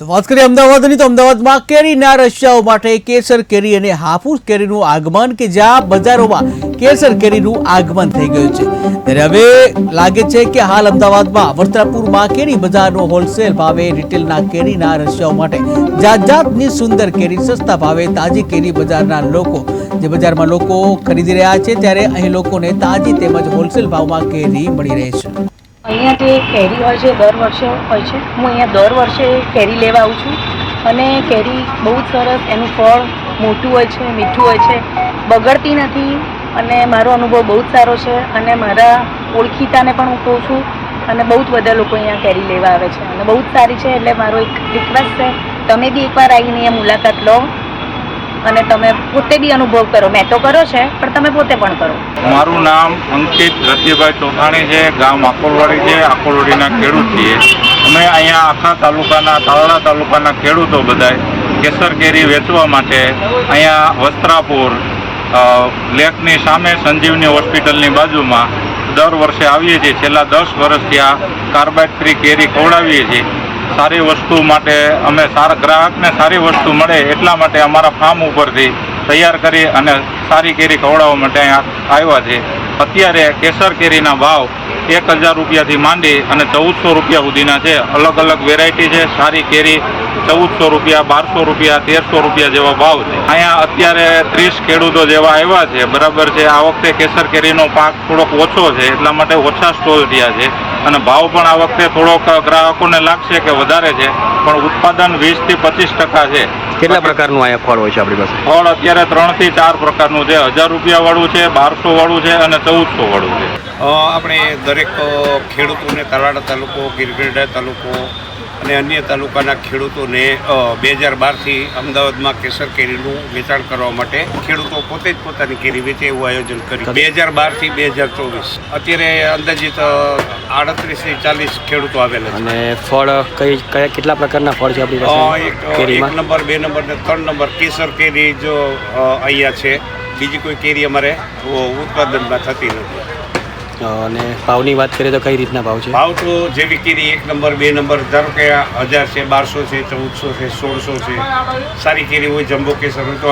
તો વાત કરીએ અમદાવાદની, તો અમદાવાદમાં કેરીના રશિયાઓ માટે કેસર કેરી અને હાફૂસ કેરીનું આગમન કે જ્યાં બજારોમાં કેસર કેરીનું આગમન થઈ ગયું છે. ત્યારે હવે લાગે છે કે હાલ અમદાવાદમાં વર્તરાપુરમાં કેરી બજારનો હોલસેલ ભાવે રિટેલના કેરીના રશિયાઓ માટે જાત જાતની સુંદર કેરી, સસ્તા ભાવે તાજી કેરી બજારના લોકો, જે બજારમાં લોકો ખરીદી રહ્યા છે, ત્યારે અહીં લોકોને તાજી તેમજ હોલસેલ ભાવમાં કેરી મળી રહે છે. અહીંયા જે કેરી હોય છે, દર વર્ષે હોય છે, હું અહીંયા દર વર્ષે કેરી લેવા આવું છું. અને કેરી બહુ જ સરસ, એનું ફળ મોટું હોય છે, મીઠું હોય છે, બગડતી નથી. અને મારો અનુભવ બહુ જ સારો છે અને મારા ઓળખીતાને પણ હું કહું છું. અને બહુ જ બધા લોકો અહીંયા કેરી લેવા આવે છે. અને બહુ જ સારી છે, એટલે મારો એક રિક્વેસ્ટ છે, તમે બી એકવાર આવીને અહીંયા મુલાકાત લો. અને તમે પોતે બી અનુભવ કરો. મેં તો કર્યો છે, પણ તમે પોતે પણ કરો. મારું નામ અંકિત રતિભાઈ ચોથાણી છે, ગામ આકોલવાડી છે. આકોલવાડીના ખેડૂત છીએ. અમે અહીંયા આખા તાલુકાના, તાલાળા તાલુકાના ખેડૂતો બધાય કેસર કેરી વેચવા માટે અહીંયા વસ્ત્રાપુર લેકની સામે સંજીવની હોસ્પિટલની બાજુમાં દર વર્ષે આવીએ છીએ. છેલ્લા દસ વર્ષથી આ કાર્બાઇડ ફ્રી કેરી ખવડાવીએ છીએ. સારી વસ્તુ માટે અમે સારા ગ્રાહકને સારી વસ્તુ મળે એટલા માટે અમારા ફાર્મ ઉપરથી તૈયાર કરી અને સારી કેરી ખવડાવવા માટે અહીંયા આવ્યા છે અત્યારે કેસર કેરીના ભાવ એક હજાર રૂપિયાથી માંડી અને ચૌદસો રૂપિયા સુધીના છે. અલગ અલગ વેરાયટી છે. સારી કેરી ચૌદસો રૂપિયા, બારસો રૂપિયા, તેરસો રૂપિયા જેવા ભાવ છે. અહીંયા અત્યારે ત્રીસ ખેડૂતો જેવા આવ્યા છે. બરાબર છે. આ વખતે કેસર કેરીનો પાક થોડોક ઓછો છે. એટલા માટે ઓછા સ્ટોલ થયા છે. અને ભાવ પણ આ વખતે થોડોક ગ્રાહકોને લાગશે કે વધારે છે. પણ ઉત્પાદન વીસથી પચીસ ટકા છે. કેટલા પ્રકારનું અહીંયા ફળ હોય છે આપણી પાસે? ફળ અત્યારે ત્રણથી ચાર પ્રકારનું છે. હજાર રૂપિયા વાળું છે બારસો વાળું છે અને ચૌદસો વાળું છે આપણે દરેક ખેડૂતોને તલાડા તાલુકો ગીરગઢડા તાલુકો અને અન્ય તાલુકાના ખેડૂતોને બે હજાર બારથી અમદાવાદમાં કેસર કેરીનું વેચાણ કરવા માટે ખેડૂતો પોતે જ પોતાની કેરી વેચે એવું આયોજન કર્યું. બે હજાર બારથી બે હજાર ચોવીસ. અત્યારે અંદાજિત આડત્રીસથી ચાલીસ ખેડૂતો આવેલા છે. અને ફળ કઈ કયા કેટલા પ્રકારના ફળ છે આપણી પાસે? એક એક નંબર બે નંબર ને ત્રણ નંબર કેસર કેરી જો અહીંયા છે. બીજી કોઈ કેરી અમારે ઉત્પાદનમાં થતી નથી. અને ભાવની વાત કરીએ તો કઈ રીતના ભાવ છે? ભાવ તો જેવી કેરી એક નંબર, બે નંબર, ધારો કે હજાર છે, બારસો છે, ચૌદસો છે, સોળસો છે, સારી કેરી હોય, જમ્બો કેસર હોય તો